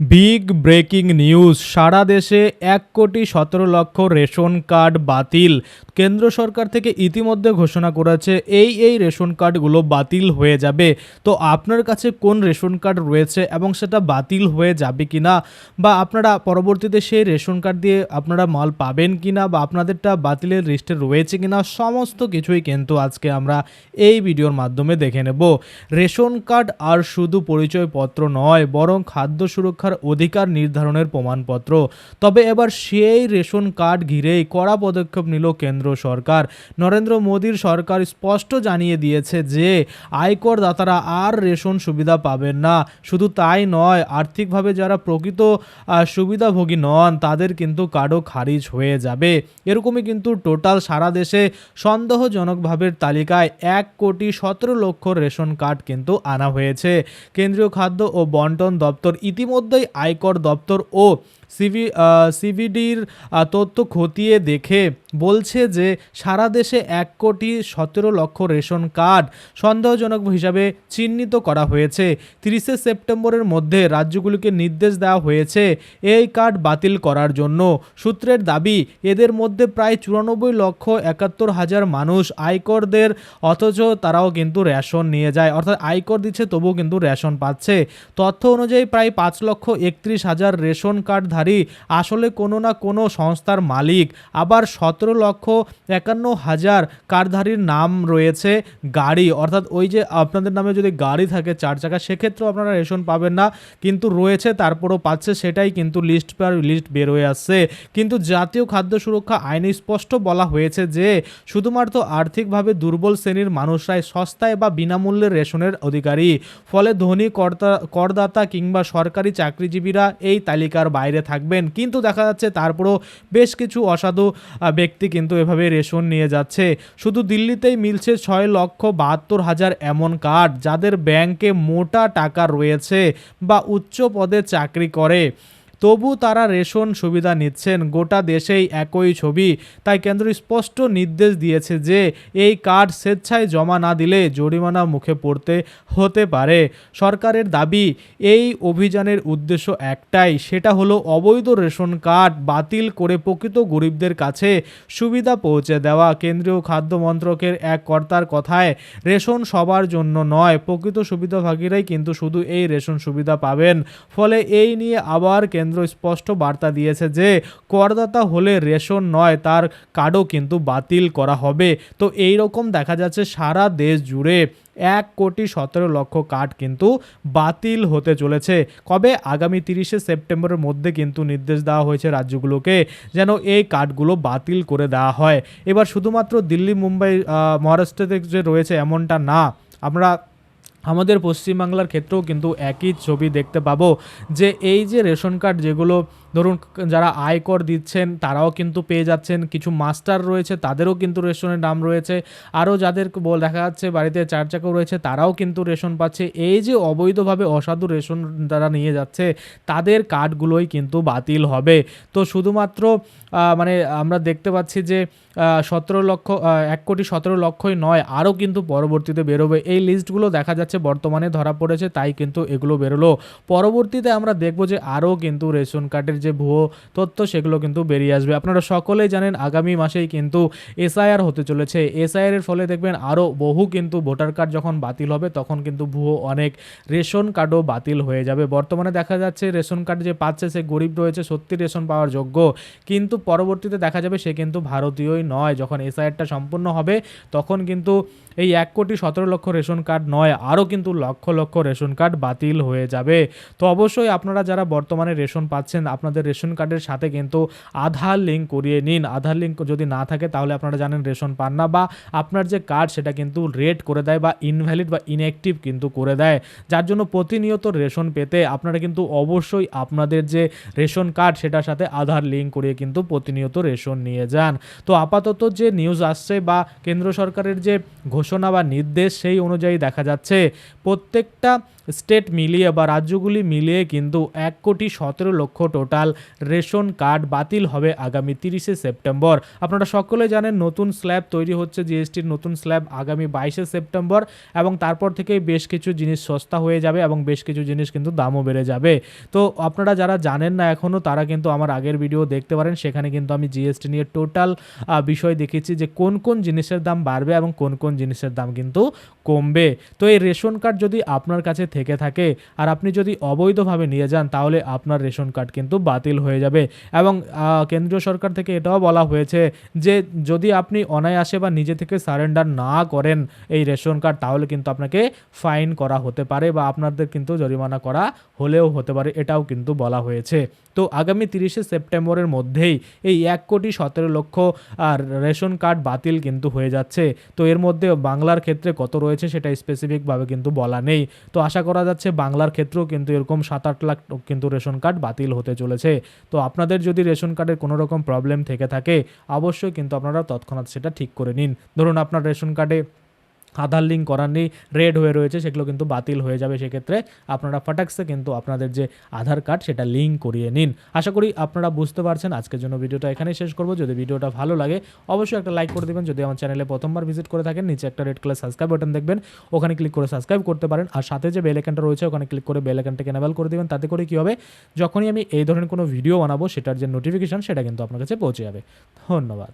Big breaking news. সারা দেশে এক কোটি সতেরো লক্ষ রেশন কার্ড বাতিল। কেন্দ্র সরকার থেকে ইতিমধ্যে ঘোষণা করেছে, এই এই রেশন কার্ডগুলো বাতিল হয়ে যাবে। তো আপনার কাছে কোন রেশন কার্ড রয়েছে এবং সেটা বাতিল হয়ে যাবে কি না বা আপনারা পরবর্তীতে সেই রেশন কার্ড দিয়ে আপনারা মাল পাবেন কি না বা আপনাদেরটা বাতিলের লিস্টে রয়েছে কি না সমস্ত কিছুই কিন্তু আজকে আমরা এই ভিডিওর মাধ্যমে দেখে নেব। রেশন কার্ড আর শুধু পরিচয়পত্র নয়, বরং খাদ্য সুরক্ষার অধিকার নির্ধারণের প্রমাণপত্র। তবে এবার সেই রেশন কার্ড ঘিরেই কড়া পদক্ষেপ নিল কেন্দ্র সরকার। নরেন্দ্র মোদীর সরকার স্পষ্ট জানিয়ে দিয়েছে যে আয়কর দাতারা আর রেশন সুবিধা পাবেন না। শুধু তাই নয়, আর্থিকভাবে যারা প্রকৃত সুবিধাভোগী নন, তাদের কিন্তু কার্ডও খারিজ হয়ে যাবে। এরকমই কিন্তু টোটাল সারা দেশে সন্দেহজনকভাবে তালিকায় এক কোটি সতেরো লক্ষ রেশন কার্ড কিন্তু আনা হয়েছে। কেন্দ্রীয় খাদ্য ও বন্টন দপ্তর ইতিমধ্যেই আয়কর দপ্তর ও সিভি সিভিডির তথ্য খতিয়ে দেখে বলছে যে সারা দেশে এক কোটি সতেরো লক্ষ রেশন কার্ড সন্দেহজনক হিসাবে চিহ্নিত করা হয়েছে। তিরিশে সেপ্টেম্বরের মধ্যে রাজ্যগুলিকে নির্দেশ দেওয়া হয়েছে এই কার্ড বাতিল করার জন্য। সূত্রের দাবি, এদের মধ্যে প্রায় চুরানব্বই লক্ষ একাত্তর হাজার মানুষ আয়করদের, অথচ তারাও কিন্তু রেশন নিয়ে যায়। অর্থাৎ আয়কর দিচ্ছে, তবুও কিন্তু রেশন পাচ্ছে। তথ্য অনুযায়ী প্রায় পাঁচ লক্ষ একত্রিশ হাজার রেশন কার্ডধারী, আসলে কোনো না কোনো সংস্থার মালিক। আবার সতেরো লক্ষ একান্ন হাজার কার্ডধারীর নাম রয়েছে গাড়ি। অর্থাৎ ওই যে আপনাদের নামে যদি গাড়ি থাকে চার চাকা, সেক্ষেত্রেও আপনারা রেশন পাবেন না। কিন্তু রয়েছে, তারপরও পাচ্ছে, সেটাই কিন্তু লিস্ট পার লিস্ট বের হয়ে আসছে। কিন্তু জাতীয় খাদ্য সুরক্ষা আইনে স্পষ্ট বলা হয়েছে যে, শুধুমাত্র আর্থিকভাবে দুর্বল শ্রেণির মানুষরাই সস্তায় বা বিনামূল্যে রেশনের অধিকারী। ফলে ধনী কর্তা করদাতা কিংবা সরকারি চাকরিজীবীরা এই তালিকার বাইরে থাকবেন। কিন্তু দেখা যাচ্ছে তারপরও বেশ কিছু অসাধু ব্যক্তি কিন্তু এভাবে রেশন নিয়ে যাচ্ছে। শুধু দিল্লিতেই মিলছে ছয় লক্ষ বাহাত্তর হাজার এমন কার্ড, যাদের ব্যাংকে মোটা টাকা রয়েছে বা উচ্চ পদে চাকরি করে। তবু তারা রেশন সুবিধা নিচ্ছেন। গোটা দেশেই একই ছবি। তাই কেন্দ্র স্পষ্ট নির্দেশ দিয়েছে যে, এই কার্ড স্বেচ্ছায় জমা না দিলে জরিমানা মুখে পড়তে হতে পারে। সরকারের দাবি, এই অভিযানের উদ্দেশ্য একটাই। সেটা হলো অবৈধ রেশন কার্ড বাতিল করে প্রকৃত গরিবদের কাছে সুবিধা পৌঁছে দেওয়া। কেন্দ্রীয় খাদ্য মন্ত্রকের এক কর্তার কথায়, রেশন সবার জন্য নয়। প্রকৃত সুবিধাভাগীরাই কিন্তু শুধু এই রেশন সুবিধা পাবেন। ফলে এই নিয়ে আবার কেন্দ্র স্পষ্ট বার্তা দিয়েছে যে, করদাতা হলে রেশন নয়, তার কার্ডও কিন্তু বাতিল করা হবে। তো এই রকম দেখা যাচ্ছে সারা দেশ জুড়ে এক কোটি সতেরো লক্ষ কার্ড কিন্তু বাতিল হতে চলেছে। কবে? আগামী তিরিশে সেপ্টেম্বরের মধ্যে কিন্তু নির্দেশ দেওয়া হয়েছে রাজ্যগুলোকে যেন এই কার্ডগুলো বাতিল করে দেওয়া হয়। এবার শুধুমাত্র দিল্লি, মুম্বাই মহারাষ্ট্রতে যে রয়েছে এমনটা না, আমরা আমাদের পশ্চিমবাংলার ক্ষেত্রেও কিন্তু একই ছবি দেখতে পাবো যে এই যে রেশন কার্ড যেগুলো ধরুন যারা আয়কর দিচ্ছেন, তারাও কিন্তু পেয়ে যাচ্ছেন। কিছু মাস্টার রয়েছে, তাদেরও কিন্তু রেশনের নাম রয়েছে। আরও যাদের দেখা যাচ্ছে, বাড়িতে চার চাকাও রয়েছে, তারাও কিন্তু রেশন পাচ্ছে। এই যে অবৈধভাবে অসাধু রেশন তারা নিয়ে যাচ্ছে, তাদের কার্ডগুলোই কিন্তু বাতিল হবে। তো শুধুমাত্র মানে আমরা দেখতে পাচ্ছি যে সতেরো লক্ষ এক কোটি সতেরো লক্ষই নয়, আরও কিন্তু পরবর্তীতে বেরোবে। এই লিস্টগুলো দেখা যাচ্ছে, বর্তমানে ধরা পড়েছে, তাই কিন্তু এগুলো বেরোলো। পরবর্তীতে আমরা দেখব যে, আরও কিন্তু রেশন কার্ডের যে ভুয়ো তথ্য সেগুলো কিন্তু বেরিয়ে আসবে। আপনারা সকলেই জানেন আগামী মাসেই কিন্তু এসআইআর হতে চলেছে। এসআইআর এর ফলে দেখবেন আরও বহু কিন্তু ভোটার কার্ড যখন বাতিল হবে, তখন কিন্তু ভুয়ো অনেক রেশন কার্ডও বাতিল হয়ে যাবে। বর্তমানে দেখা যাচ্ছে রেশন কার্ড যে পাচ্ছে, সে গরিব রয়েছে সত্যি রেশন পাওয়ার যোগ্য। কিন্তু পরবর্তীতে দেখা যাবে সে কিন্তু ভারতীয়ই নয়। যখন এসআইআরটা সম্পূর্ণ হবে, তখন কিন্তু এই এক কোটি সতেরো লক্ষ রেশন কার্ড নয় আরও কিন্তু লক্ষ লক্ষ রেশন কার্ড বাতিল হয়ে যাবে। তো অবশ্যই আপনারা যারা বর্তমানে রেশন পাচ্ছেন, আপনাদের রেশন কার্ডের সাথে কিন্তু আধার লিঙ্ক করিয়ে নিন। আধার লিঙ্ক যদি না থাকে, তাহলে আপনারা জানেন রেশন পান না বা আপনার যে কার্ড সেটা কিন্তু রেড করে দেয় বা ইনভ্যালিড বা ইনঅ্যাক্টিভ কিন্তু করে দেয়। যার জন্য প্রতিনিয়ত রেশন পেতে আপনারা কিন্তু অবশ্যই আপনাদের যে রেশন কার্ড সেটার সাথে আধার লিঙ্ক করিয়ে কিন্তু প্রতিনিয়ত রেশন নিয়ে যান। তো আপাতত যে নিউজ আসছে বা কেন্দ্র সরকারের যে ঘোষণা বা নির্দেশ, সেই অনুযায়ী দেখা যাচ্ছে, প্রত্যেকটা স্টেট মিলিয়ে বা রাজ্যগুলি মিলিয়ে কিন্তু এক কোটি সতেরো লক্ষ টোটাল রেশন কার্ড বাতিল হবে আগামী তিরিশে সেপ্টেম্বর। আপনারা সকলে জানেন নতুন স্ল্যাব তৈরি হচ্ছে, জিএসটির নতুন স্ল্যাব আগামী বাইশে সেপ্টেম্বর এবং তারপর থেকেই বেশ কিছু জিনিস সস্তা হয়ে যাবে এবং বেশ কিছু জিনিস কিন্তু দামও বেড়ে যাবে। তো আপনারা যারা জানেন না এখনও তারা কিন্তু আমার আগের ভিডিও দেখতে পারেন, সেখানে কিন্তু আমি জিএসটি নিয়ে টোটাল বিষয় দেখেছি যে কোন কোন জিনিসের দাম বাড়বে এবং কোন কোন জিনিসের দাম কিন্তু কমবে। তো এই রেশন কার্ড যদি আপনার কাছে থেকে থাকে। আর আপনি যদি অবৈধভাবে নিয়ে যান, তাহলে আপনার রেশন কার্ড কিন্তু বাতিল হয়ে যাবে। এবং কেন্দ্রীয় সরকার থেকে এটাও বলা হয়েছে যে, যদি আপনি অনায়াসে বা নিজে থেকে সারেন্ডার না করেন এই রেশন কার্ড, তাহলে কিন্তু আপনাকে ফাইন করা হতে পারে বা আপনাদের কিন্তু জরিমানা করা হলেও হতে পারে, এটাও কিন্তু বলা হয়েছে। তো আগামী তিরিশে সেপ্টেম্বরের মধ্যেই এই এক কোটি সতেরো লক্ষ আর রেশন কার্ড বাতিল কিন্তু হয়ে যাচ্ছে। তো এর মধ্যে বাংলার ক্ষেত্রে কত রয়েছে সেটা স্পেসিফিকভাবে কিন্তু বলা নেই। তো আশা করা যাচ্ছে। বাংলার ক্ষেত্রেও কিন্তু এরকম সাত আট লাখ কিন্তু রেশন কার্ড বাতিল হতে চলেছে। তো আপনাদের যদি রেশন কার্ডের কোনো রকম প্রবলেম থেকে থাকে, অবশ্যই কিন্তু আপনারা তৎক্ষণাৎ সেটা ঠিক করে নিন। ধরুন আপনার রেশন কার্ডে আধার লিঙ্ক করার নেই, রেড হয়ে রয়েছে, সেগুলো কিন্তু বাতিল হয়ে যাবে সেক্ষেত্রে। আপনারা ফটাক্সে কিন্তু আপনাদের যে আধার কার্ড, সেটা লিঙ্ক করিয়ে নিন। আশা করি আপনারা বুঝতে পারছেন। আজকের জন্য ভিডিওটা এখানেই শেষ করব। যদি ভিডিওটা ভালো লাগে, অবশ্যই একটা লাইক করে দেবেন। যদি আমার চ্যানেলে প্রথমবার ভিজিট করে থাকেন, নিচে একটা রেড কালার সাবস্ক্রাইব বাটন দেখবেন। ওখানে ক্লিক করে সাবস্ক্রাইব করতে পারেন। আর সাথে যে বেল আইকনটা রয়েছে, ওখানে ক্লিক করে বেল আইকনটাকে এনেবল করে দেবেন। তাতে করে কী হবে? যখনই আমি এই ধরনের কোনো ভিডিও বানাবো, সেটার যে নোটিফিকেশন সেটা কিন্তু আপনার কাছে পৌঁছে যাবে। ধন্যবাদ।